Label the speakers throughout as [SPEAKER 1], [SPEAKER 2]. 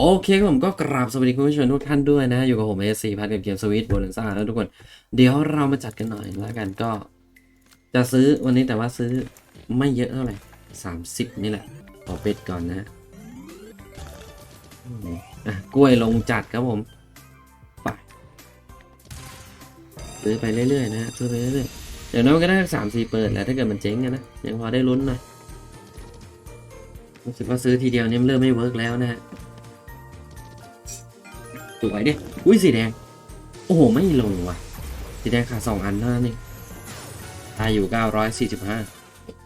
[SPEAKER 1] โอเคครับผมก็กราบสวัสดีคุณผู้ชมทุกท่านด้วยนะอยู่กับผมเอซีพัทกับเกมสวิตบนหนึ่งซ่าแล้วทุกคน เดี๋ยวเรามาจัดกันหน่อยแล้วกันก็ จะซื้อวันนี้แต่ว่าซื้อไม่เยอะเท่าไหร่สามสิบนี่แหละขอเป็ดก่อนนะอะกล้วยลงจัดครับผมไปซื้อไปเรื่อยๆนะซื้อไปเรื่อยๆเดี๋ยวน้อยก็ได้สามสี่เปิดแหล้วถ้าเกิดมันเจ๊งอะนนะยังพอได้ลุ้นหน่อยรู้สึกว่าซื้อทีเดียวเนี่ยเริ่มไม่เวิร์กแล้วนะฮะ สวยดิอุ้ยสีแดง โอ้โห ไม่ลงว่ะ สีแดงขาดสองอันเท่านั้นเองตายอยู่เก้าร้อยสี่สิบห้า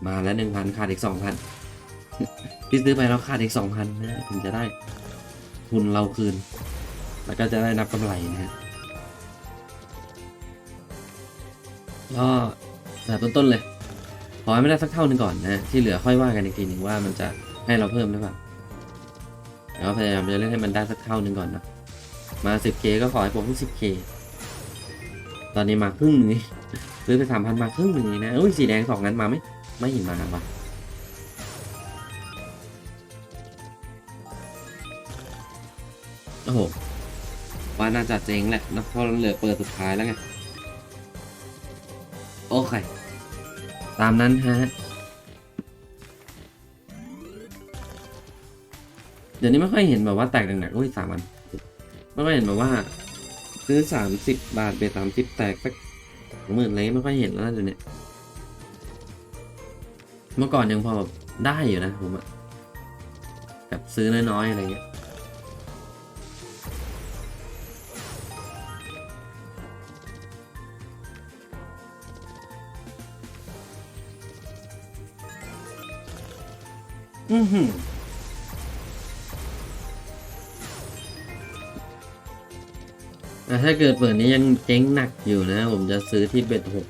[SPEAKER 1] มาแล้วหนึ่งพันขาดอีกสองพันพี่ซื้อไปแล้วขาดอีกสองพันนะถึงจะได้ทุนเราคืน แล้วก็จะได้นับกำไรนะฮะก็แบบต้นๆเลย ขอให้ไม่ได้สักเท่าหนึงก่อนนะ ที่เหลือค่อยว่ากันอีกทีหนึ่งว่ามันจะให้เราเพิ่มหรือเปล่าแล้วพยายามจะเล่นให้มันได้สักเท่าหนึ่งก่อนนะ มา 10k ก็ขอให้ผมที่ 10k ตอนนี้มาครึ่งหนึงซื้อไปสามพันมาครึ่งหนึ่งนี่นะอุ้ยสีแดงสองงั้นมาไหมไม่เห็นมาว่ะโอ้โหว่าน่าจะเจ๊งแหละนะเพราะเราเหลือเปิดสุดท้ายแล้วไงโอเค ตามนั้นฮะ เดี๋ยวนี้ไม่ค่อยเห็นแบบว่าแตกหนักๆอุ้ยสามอัน ไม่ค่อยเห็นแบบว่า ซื้อสามสิบบาทเบสสามสิบแตกสักหมื่นอะไรไม่ค่อยเห็นแล้วเดี๋ยวนี้เมื่อก่อนยังพอแบบได้อยู่นะผมอะแบบซื้อน้อยๆอะไรเงี้ยอือหือ แต่ถ้าเกิดเปิดนี้ยังเจ๊งหนักอยู่นะ ผมจะซื้อที่เบ็ดหก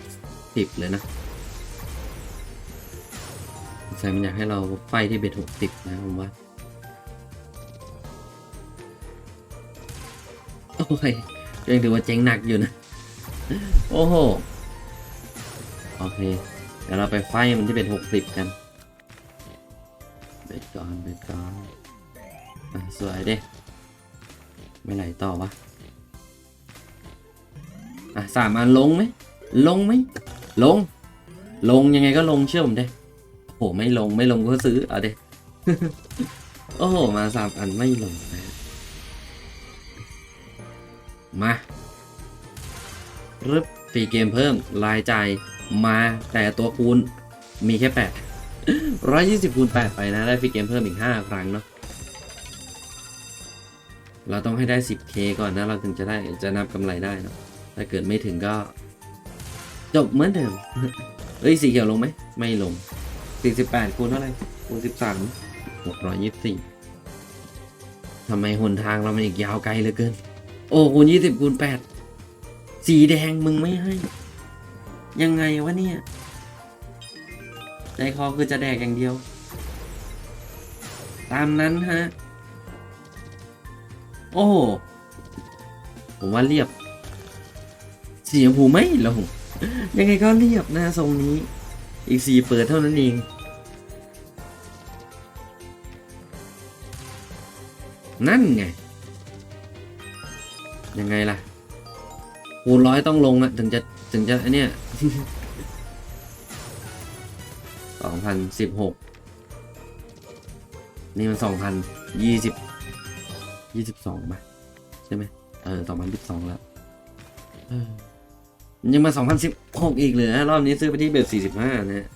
[SPEAKER 1] สิบเลยนะใส่มันอยากให้เราไฟที่เบ็ดหกสิบนะผมว่า โอ้ยยังถือว่าเจ๊งหนักอยู่นะ โอ้โห โอเค เดี๋ยวเราไปไฟมันที่เบ็ดหกสิบกัน เบ็ดก่อน เบ็ดก่อนอสวยเด้ไม่ไหลต่อวะ อะสามอันลงไหมลงไหมลง ลงยังไงก็ลงเชื่อผมเด้โอ้โหไม่ลงไม่ลงก็ซื้อเอาเด้โอ้โหมาสามอันไม่ลงนะมารึบฟรีเกมเพิ่มรายจ่ายมาแต่ตัวคูณมีแค่แปดร้อยยี่สิบคูณแปดไปนะ ได้ฟรีเกมเพิ่มอีกห้าครั้งเนาะเราต้องให้ได้ 10k ก่อนนะ เราถึงจะได้จะนับกำไรได้เนาะ ถ้าเกิดไม่ถึงก็ จบเหมือนเดิมเอ้ยสีเขียวลงไหม ไม่ลง 48คูณเท่าไหร่คูณ13 624ทำไมหนทางเรามันอีกยาวไกลเหลือเกิน โอ้คูณ20คูณ8สีแดงมึงไม่ให้ ยังไงวะเนี่ย ใจคอคือจะแดกอย่างเดียว ตามนั้นฮะ โอ้ ผมว่าเรียบ สีชมพูไม่ลงยังไงก็เรียบหน้าทรงนี้ อีกสี่เปิดเท่านั้นเอง นั่นไง ยังไงล่ะคูณร้อยต้องลงอะถึงจะถึงจะอันเนี้ยสองพันสิบหกนี่มันสองพันยี่สิบยี่สิบสองป่ะใช่ไหมเออสองพันสิบสองแล้ว ยังมา 2016 อีกเลยนะรอบนี้ซื้อไปที่เบส45 นะฮะ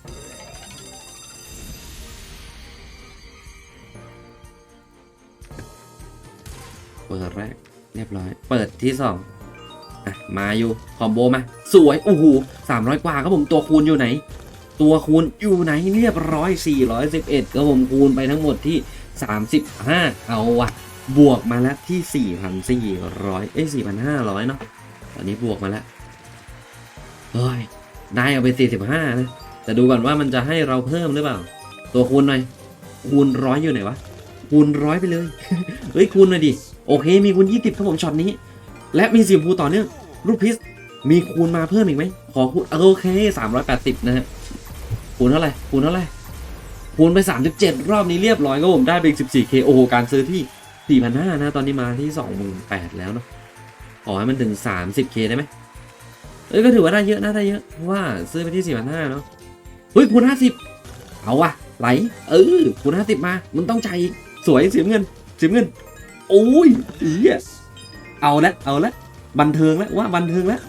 [SPEAKER 1] เปิดแรก เรียบร้อย เปิดที่ 2อะมาอยู่คอมโบมา สวย โอ้โห300กว่าครับผมตัวคูณอยู่ไหน ตัวคูณอยู่ไหนเรียบร้อย 411ครับผมคูณไปทั้งหมดที่ 35 เอาวะบวกมาแล้วที่ 4,400 เอ้ย4,500 เนาะตอนนี้บวกมาแล้ว ฮ้ยได้เอาไป 45 นะ แต่ดูก่อนว่ามันจะให้เราเพิ่มหรือเปล่า ตัวคูณหน่อย คูณร้อยอยู่ไหนวะ คูณร้อยไปเลย เฮ้ยคูณหน่อยดิ โอเค มีคูณ 20ครับผมช็อตนี้ และมีสีชมพูต่อเนื่องรูปพิษมีคูณมาเพิ่มอีกไหม ขอคูณโอเค 380 นะฮะ คูณเท่าไหร่ คูณเท่าไหร่ คูณไป 37 รอบนี้เรียบร้อยก็ผมได้ไปอีก 14k โอ้โห การซื้อที่สี่พันห้านะ ตอนนี้มาที่สองหมื่นแปดแล้วเนาะ ขอให้มันถึงสามสิบเคได้ไหม เอ้ยก็ถือว่าได้เยอะนะได้เยอะเพราะว่าซื้อไปที่สี่พันห้าเนาะเฮ้ยคูณห้าสิบเอาวะไหล เออคูณห้าสิบมา มันต้องใจสวยเสียเงินเสียเงิน โอ้ยเยสเอาละเอาละบันเทิงแล้วว่าบันเทิงแล้ว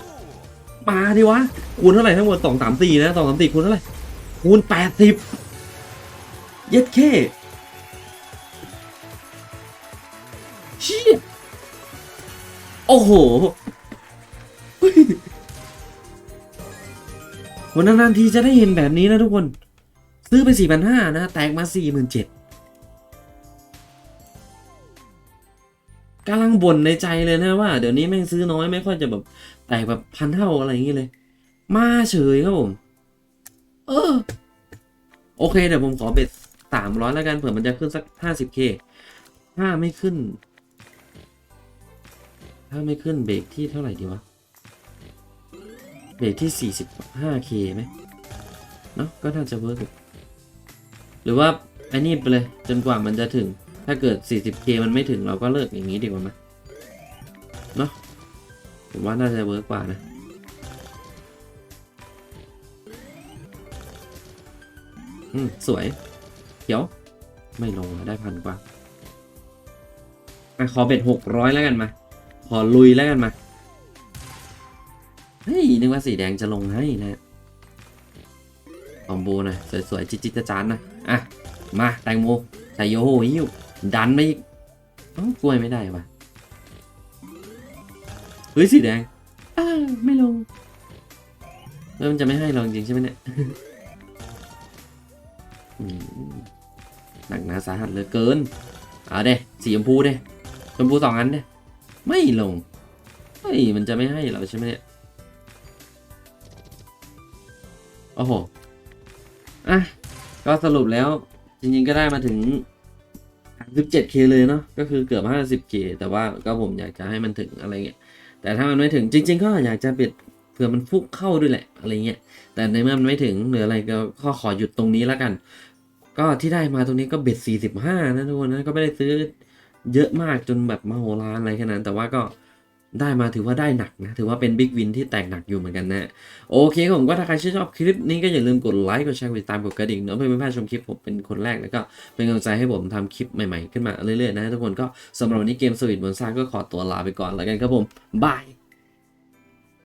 [SPEAKER 1] มาดิวะคูณเท่าไหร่ทั้งหมดสองสามสี่นะสองสามสี่คูณเท่าไหร่คูณแปดสิบเย็ดเคเชี่ยโอ้โห วันนานๆทีจะได้เห็นแบบนี้นะทุกคน ซื้อไปสี่พันห้านะ แตกมาสี่หมื่นเจ็ดกำลังบ่นในใจเลยนะว่า เดี๋ยวนี้แม่งซื้อน้อยไม่ค่อยจะแบบแตกแบบพันเท่าอะไรอย่างเงี้เลย มาเฉยครับผม เออ โอเคเดี๋ยวผมขอเบ็ดสามร้อยแล้วกันเผื่อมันจะขึ้นสักห้าสิบเคถ้าไม่ขึ้น ถ้าไม่ขึ้นเบรกที่เท่าไหร่ดีวะ เบรกที่สี่สิบห้าเคไหมเนาะก็น่าจะเวิร์กหรือว่าไอ้นี่ไปเลยจนกว่ามันจะถึง ถ้าเกิด 40k มันไม่ถึงเราก็เลิกอย่างนี้ดีกว่าไหมเนาะผมว่าน่าจะเวิร์กกว่านะอืม สวย เดี๋ยว ไม่ลงอะได้พันกว่าอะขอเบ็ดหกร้อยแล้วกันมา ขอลุยแล้วกันมา ฮ้ยนึกว่าสีแดงจะลงให้นะคอมโบน่อยสวยๆ จิ๊ดๆจานนะอะ มาแตงโมใส่โยโหหิ้วดันไปอีกเอ้กล้วยไม่ได้ว่ะเฮ้ยสีแดงอ้าไม่ลงแล้วมันจะไม่ให้เราจริงใช่ไหมเนี่ยหนักหนาสาหัสเหลือเกินเอาเด้สีชมพูเด้ชมพูสองอันเด้ไม่ลงเฮ้ยมันจะไม่ให้เราใช่ไหมเนี่ย โอ้โห อะ ก็สรุปแล้ว จริงๆก็ได้มาถึง 17k เลยเนาะ ก็คือเกือบ 50k แต่ว่าก็ผมอยากจะให้มันถึงอะไรเงี้ย แต่ถ้ามันไม่ถึงจริง ๆ ก็อยากจะเบ็ดเผื่อมันฟุกเข้าด้วยแหละ อะไรเงี้ย แต่ในเมื่อมันไม่ถึงหรืออะไรก็ข้อขอหยุดตรงนี้แล้วกัน ก็ที่ได้มาตรงนี้ก็เบ็ด 45 นะทุกคนนะก็ไม่ได้ซื้อเยอะมากจนแบบมโหฬารอะไรแค่นั้น แต่ว่าก็ ได้มาถือว่าได้หนักนะ ถือว่าเป็นบิ๊กวินที่แตกหนักอยู่เหมือนกันนะ โอเคผมก็ถ้าใครชื่นชอบคลิปนี้ก็อย่าลืมกดไลค์กดแชร์กดติดตามกดกระดิ่งเนาะเพื่อไม่พลาดชมคลิปผมเป็นคนแรกแล้วก็เป็นกำลังใจให้ผมทำคลิปใหม่ๆขึ้นมาเรื่อยๆนะทุกคนก็สำหรับวันนี้เกมสวิตบนซ่าก็ขอตัวลาไปก่อนแล้วกันครับผมบาย